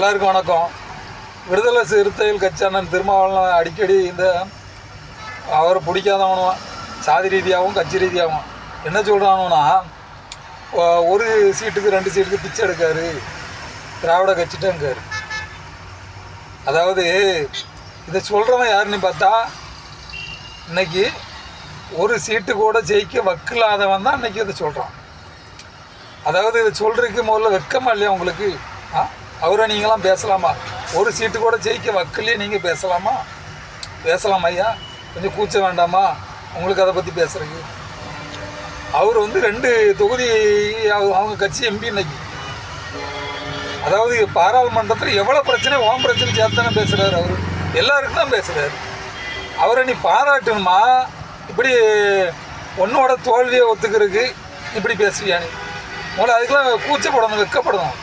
எல்லாருக்கும் வணக்கம். விடுதலை சிறுத்தைகள் கட்சி அண்ணன் திருமாவளவன் அடிக்கடி இந்த அவரை பிடிக்காதவனும் சாதி ரீதியாகவும் கட்சி ரீதியாகவும் என்ன சொல்கிறானுன்னா ஒரு சீட்டுக்கு ரெண்டு சீட்டுக்கு பிச்சை எடுக்காரு. திராவிட கட்சிட்டங்காரு அதாவது இதை சொல்கிறவன் யாருன்னு பார்த்தா இன்னைக்கு ஒரு சீட்டு கூட ஜெயிக்க வக்கில்லாதவன் தான் இன்றைக்கி இதை சொல்கிறான் அதாவது இதை சொல்கிறதுக்கு முதல்ல வெக்கமா இல்லையா உங்களுக்கு? ஆ? அவரை நீங்களாம் பேசலாமா? ஒரு சீட்டு கூட ஜெயிக்க வக்கிலே நீங்கள் பேசலாமா? பேசலாம் ஐயா. கொஞ்சம் கூச்ச வேண்டாமா? உங்களுக்கு அதை பற்றி பேசுகிறீங்க அவர் வந்து ரெண்டு தொகுதி அவங்க கட்சி எம்பி இன்னைக்கு. அதாவது பாராளுமன்றத்தில் எவ்வளோ பிரச்சனை ஓம் பிரச்சனை சேர்த்தானே பேசுகிறாரு அவர். எல்லாருக்கும் தான் பேசுகிறாரு அவரை நீ பாராட்டணுமா? இப்படி உன்னோட தோல்வியை ஒத்துக்கிறதுக்கு இப்படி பேசுவியா முதல்ல அதுக்கெல்லாம் கூச்சப்படணும் வெக்கப்படணும்.